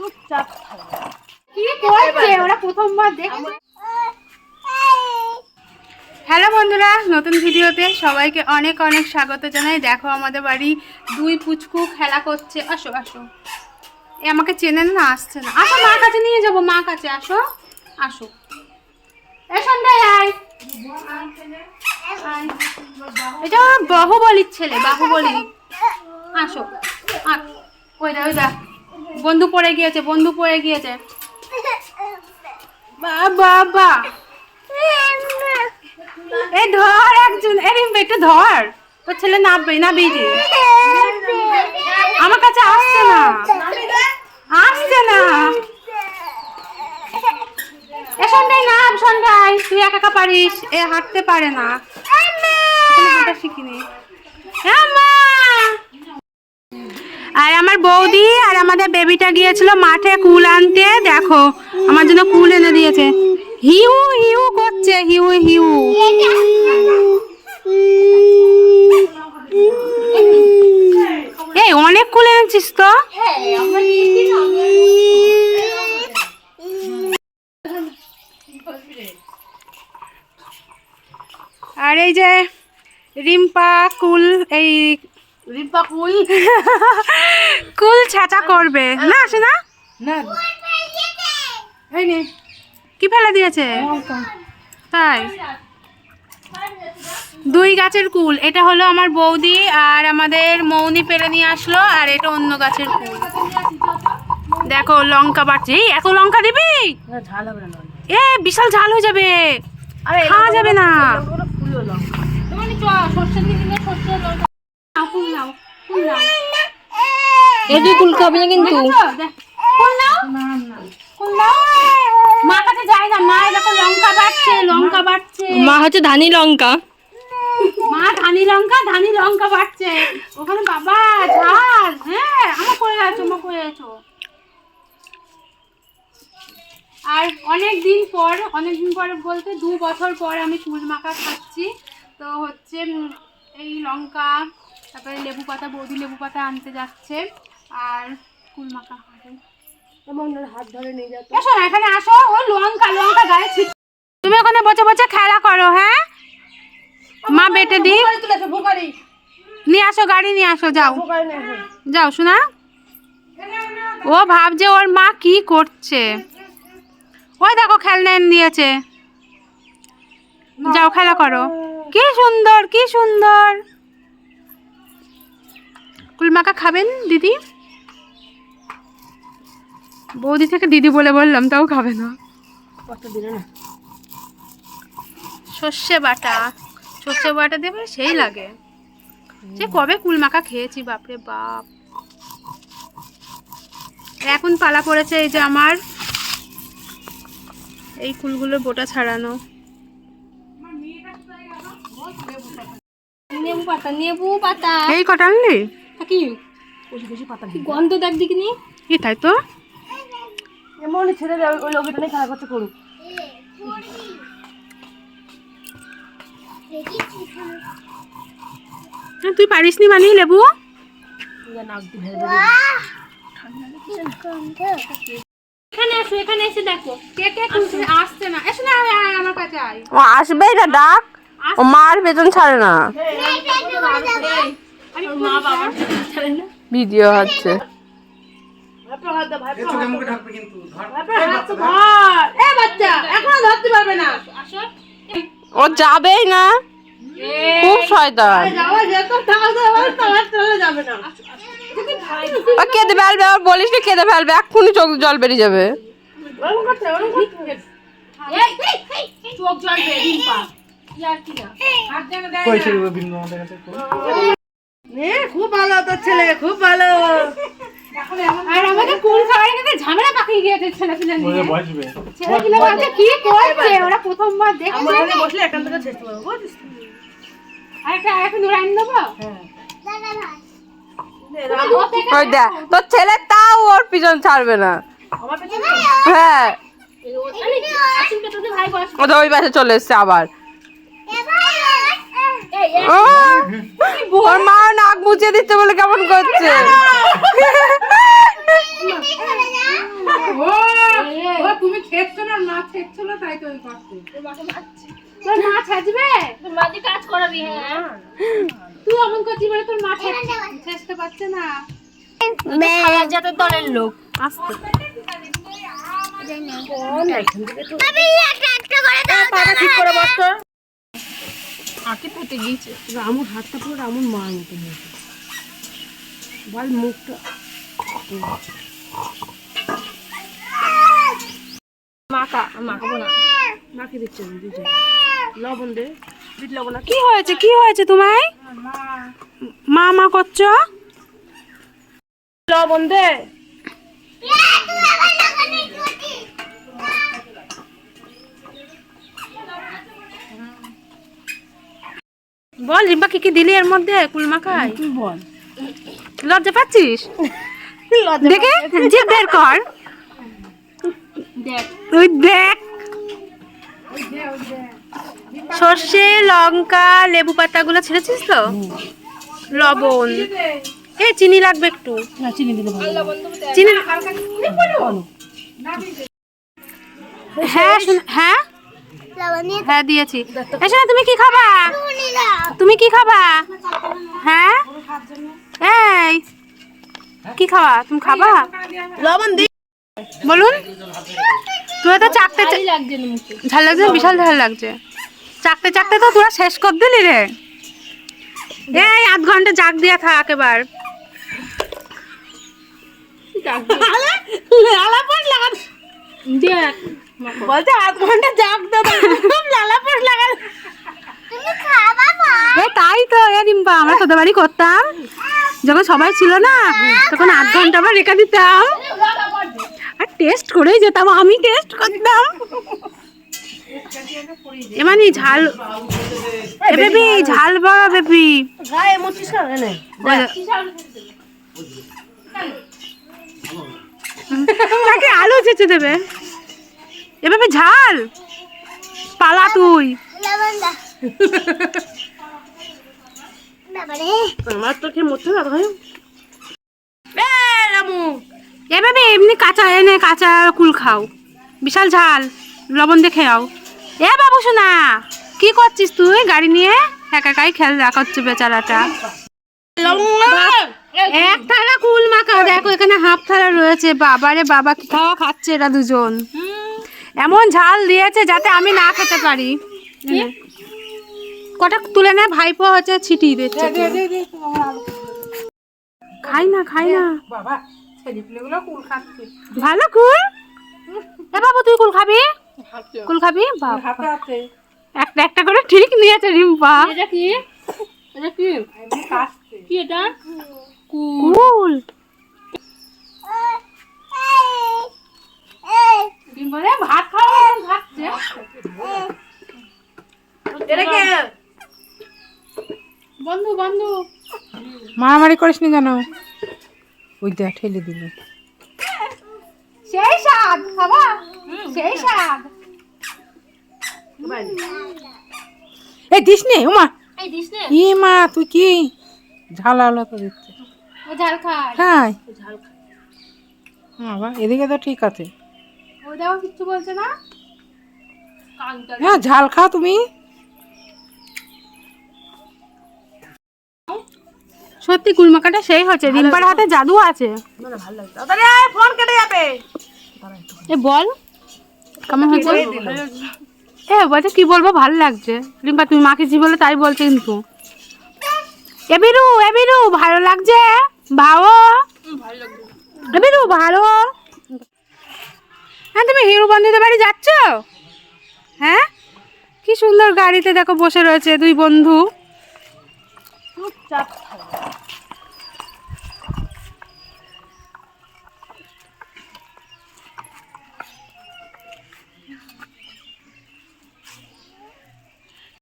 চুপচাপ কি করছে? ওরা প্রথমবার দেখছে। হ্যালো বন্ধুরা নতুন ভিডিওতে সবাইকে অনেক অনেক স্বাগত জানাই। দেখো আমাদের বাড়ি দুই পুচকু খেলা করছে। আসো আসো। এ আমাকে চেনেন না আসছে না। আসো মা কাছে নিয়ে যাব মা কাছে। আসো আসো। এটা বাহুবলির ছেলে বাহুবলি। আসো ওই দা ওই দা। বন্ধু পড়ে গিয়েছে বন্ধু পড়ে গিয়েছে। বাবা বা এই ধর একজন এরে একটু ধর। তোর ছেলে নাববে না বিজি আমার কাছে আসছে না। আসছে না। এ সন্ধ্যায় নাম সন্ধ্যায়। তুই একা একা পারিস এ হাঁটতে পারে না। শিখিনি হ্যাঁ মা আর আমার বৌদি আর আমাদের বেবিটা গিয়েছিল মাঠে কুল আনতে, দেখো, আমার জন্য কুল এনে দিয়েছে। হিউ হিউ করছে, হিউ হিউ। এই, অনেক কুল এনেছিস তো? আর এই যে রিম্পা, কুল, এই রিম্পা কুল। কুল ছাঁচা করবে। না আসে না? না। কি ফেলে দিয়েছে? তাই। দুই গাছের কুল। এটা হলো আমার বৌদি আর আমাদের মৌনি পেরে নিয়ে আসলো আর এটা অন্য গাছের কুল। দেখো লঙ্কা বাড়ছে। এই, এত লঙ্কা দিবি? এ বিশাল ঝাল হয়ে যাবে। আরে খাওয়া যাবে না। ফুল নাও, কুল নাও, কুল নাও। কুল খাবি না কিন্তু। দেখেছ? নাও, কুল নাও। মা কাছে যায় না মা এই লঙ্কা বাড়ছে লঙ্কা বাড়ছে। মা হচ্ছে ধানি লঙ্কা। মা ধানি লঙ্কা ধানি লঙ্কা বাড়ছে। ওখানে বাবা ঝাল। হ্যাঁ আমার করে আছো আমার করে আছো? আর অনেক দিন পর অনেক দিন পর বলতে দু বছর পর আমি কুল মাখা খাচ্ছি। তো হচ্ছে এই লঙ্কা তারপরে লেবু পাতা বৌদি লেবু পাতা আনতে যাচ্ছে আর কুল মাখা হবে। হাত ধরে নিয়ে যাতো এসো না এখানে আসো। ওই লঙ্কা লঙ্কা গায়ে তুমি ওখানে বসে বসে খেলা করো হ্যাঁ? মা বেটে দি নিয়ে আসো গাড়ি নিয়ে আসো যাও। এখন। যাও শোনা। ও ভাবছে ওর মা কি করছে। ওই দেখো খেলনা দিয়েছে। যাও খেলা করো। কি সুন্দর কি সুন্দর। কুলমাকা খাবেন দিদি? বৌদি থেকে দিদি বলে বললাম তাও খাবে না। কত দিলে না? সর্ষে বাটা। সর্ষে বাটা দেবে সেই লাগে। সে কবে কুল মাখা খেয়েছি বাপরে বাপ। এখন পালা পড়েছে এই যে আমার এই কুলগুলো বোটা ছাড়ানো। নেবু পাতা নেবু পাতা। এই কটা আনলি? কি গন্ধ দেখ দিকিনি কি তাই তো এমন ছেড়ে দেয় ওই লোকটা নিয়ে খেলা করতে করুক হ্যাঁ, তুই পারিস নি মানি লেবু। এখানে এসো এখানে এসে দেখো কে কে আসছে না এসে না আয়, আয় আমার কাছে আয় ও আসবে এটা ডাক ও মার বেতন না ছেড়ে না ভিডিও হচ্ছে ও যাবেই না। খুব শয়তান। যাওয়া যেত তাও তো আবার তোমার চলে যাবে না। ও কেঁদে ফেলবে আর বলিস না কেঁদে ফেলবে এক্ষুনি চোখ জল বেরিয়ে যাবে। চোখ জল বেরিয়ে খুব ভালো তোর ছেলে খুব ভালো। আর আমাকে কুল খাওয়ার কিন্তু ঝামেলা পাকিয়ে গিয়েছে ছেলে পিলে নিয়ে ছেলে পিলে ভাবছে কি করছে? ওরা প্রথমবার দেখছে। আমার বসলে এখান থেকে ছেড়তে পারব বুঝিস? আর একটা আর একটা নুরাইন দেবো? হ্যাঁ। ওই দেখ তোর ছেলে তাও ওর পিছন ছাড়বে না। হ্যাঁ। ও তো ওই পাশে চলে এসছে আবার। ওর মা নাক মুছিয়ে দিচ্ছে বলে কেমন করছে? তুমি খেচ্ছো না মা খেচ্ছিল তাই তো ওই করতে তোর মা ছাজবে মাঝে কাজ করাবি হ্যাঁ। তুই অমন করছিস বলে তোর মা ছেঁচতে পারছে না। খালার জাতের দলের লোক। আসতে। ঠিক করে বসতো আঁকে পুঁতে গিয়েছে। রামুর হাতটা পুরো রামুর মার মতো হয়েছে বল মুখটা। মাকা মাখাবো না। মাকে দিচ্ছে আমি দুজন লবণ দে। বিট লবণ কি হয়েছে কি হয়েছে তোমায়? মা মা করছ? লবণ দে। বল রিম্পা কি কি দিলি এর মধ্যে? কুলমাখায় তুই বল। লজ্জা পাচ্ছিস? দেখে জিভ বের কর। দেখ। তুই দেখ। সর্ষে লঙ্কা লেবু পাতাগুলো ছেড়েছিস তো? লবণ। এ চিনি লাগবে একটু। চিনি চিনি হ্যাঁ হ্যাঁ? হ্যাঁ দিয়েছি। এসে তুমি কি খাবা? তুমি কি খাবা? হ্যাঁ? এই। কি খাবা? তুমি খাবা? লবণ দি। বলুন। তুই তো চাকতে ঝাল লাগছে বিশাল ঝাল লাগছে। চাকতে চাকতে তো তোরা শেষ কর দিলি রে। এই আধ ঘণ্টা জাগ দিয়া থাক এবার। দেখ। বলছে আধ ঘণ্টা জাগ দে লালা পাশ লাগা তাই তো এ রিম্পা আমরা তোদের বাড়ি করতাম যখন সবাই ছিল না তখন আধ ঘণ্টা আবার রেখে দিতাম। আর টেস্ট করেই যেতাম আমি টেস্ট করতাম। এমানি ঝাল এ বেবি ঝাল বড় বেবি তাকে আলু চেঁচে দেবে। এভাবে ঝাল। পালা তুই। আমার তো ভাই? এভাবে এমনি কাঁচা এনে কাঁচা কুল খাও। বিশাল ঝাল। লবণ দিয়ে খেয়াও। এ বাবু শোনা কি করছিস তুই গাড়ি নিয়ে? একা একাই খেল দেখাচ্ছে বেচারাটা। এক থালা কুল মাখা। দেখো এখানে হাফ থালা রয়েছে। বাবারে বাবা কি খাওয়া খাচ্ছে এরা দুজন। এমন ঝাল দিয়েছে যাতে আমি না খেতে পারি। কটা তুলে নে ভাইপো হচ্ছে ছিটিয়ে দিচ্ছে। খাই না খাই না। ভালো কুল? এ বাবু তুই কুল খাবি? কুল খাবি? বাবা একটা একটা করে ঠিক নিয়েছে রিম্পা। এটা কি? এটা কি? কি এটা? কুল। রিম্পা রে ভাত কে? বন্ধু বন্ধু। মারামারি করিস নি জানো ওই দেখ ঠেলে দিল। সেই স্বাদ খাবা? সেই স্বাদ। এই দিস নে উমা। এই দিস নে ই মা তুই কি? ঝাল আলো তো দিচ্ছে। ও ঝাল খায়। বাবা এদিকে তো ঠিক আছে। দেখো কিচ্ছু বলছে না? হ্যাঁ ঝাল খাও তুমি। সত্যি কুলমাকাটা সেই হচ্ছে রিম্পার হাতে জাদু আছে। ফোন কেটে যাবে। এ বল। কেমন হয়েছে? এ বলছে কি বলব ভালো লাগছে। রিম্পা তুমি মাখেছি বলে তাই বলছে কিন্তু। এবিরু এবিরু ভালো লাগছে? ভালো? এবিরু ভালো? হ্যাঁ তুমি হিরু বন্ধুদের বাড়ি যাচ্ছ? হ্যাঁ? কি সুন্দর গাড়িতে দেখো বসে রয়েছে দুই বন্ধু।